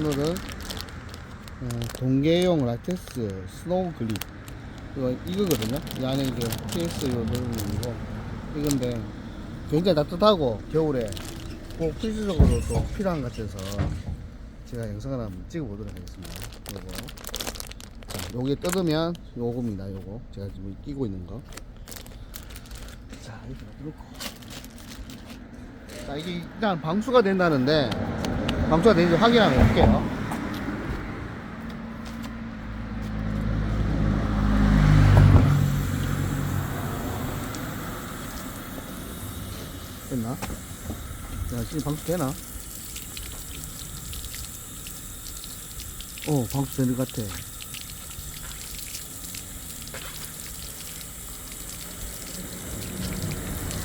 오늘은 어, 동계용 라텍스 스노우 글립 이거 이거거든요. 이 안에 이게 케이스 요 부분이고 이건데 굉장히 따뜻하고 겨울에 꼭 필수적으로 또 필요한 것 같아서 제가 영상을 한번 찍어보도록 하겠습니다. 요거 자, 요게 뜯으면 요겁니다. 요거 제가 지금 끼고 있는 거. 자 이렇게 놔두고 자 이게 일단 방수가 된다는데 방수가 되는지 확인하고 올게요. 됐나? 야, 지금 방수 되나? 어, 방수 되는 것 같아.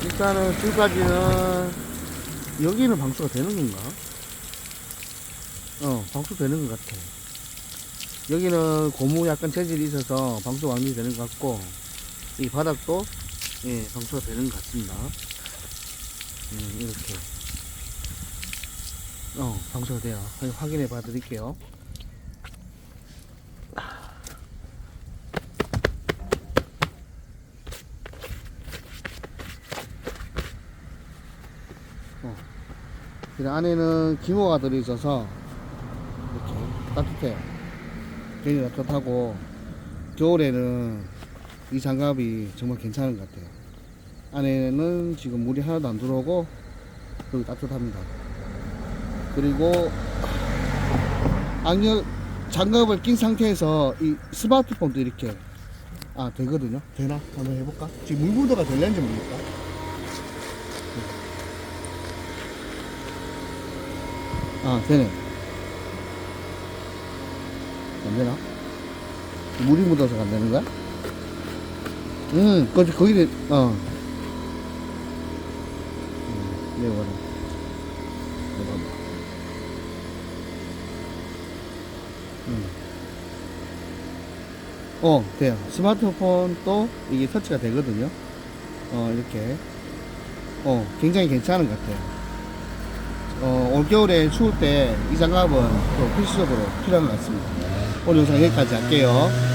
일단은 지금까지는 여기는 방수가 되는 건가? 어, 방수 되는 것 같아. 여기는 고무 약간 재질이 있어서 방수 완전히 되는 것 같고, 이 바닥도 예, 방수가 되는 것 같습니다. 음, 이렇게. 어, 방수가 돼요. 확인해 봐 드릴게요. 어. 그 안에는 기모가 들어있어서 따뜻해요. 굉장히 따뜻하고 겨울에는 이 장갑이 정말 괜찮은 것 같아요. 안에는 지금 물이 하나도 안 들어오고 여기 따뜻합니다. 그리고 안경 장갑을 낀 상태에서 이 스마트폰도 이렇게 아 되거든요. 되나? 한번 해볼까? 지금 물 구도가 될는지 모르겠다. 아 되네. 안 되나? 물이 묻어서 안 되는 거야? 응, 거기 거기 어. 음, 네, 뭐라. 뭐라. 음. 어, 돼요. 스마트폰도 이게 터치가 되거든요. 어, 이렇게. 어, 굉장히 괜찮은 것 같아요. 어, 올겨울에 추울 때 이 장갑은 또 필수적으로 필요한 것 같습니다. 오늘 영상 여기까지 할게요.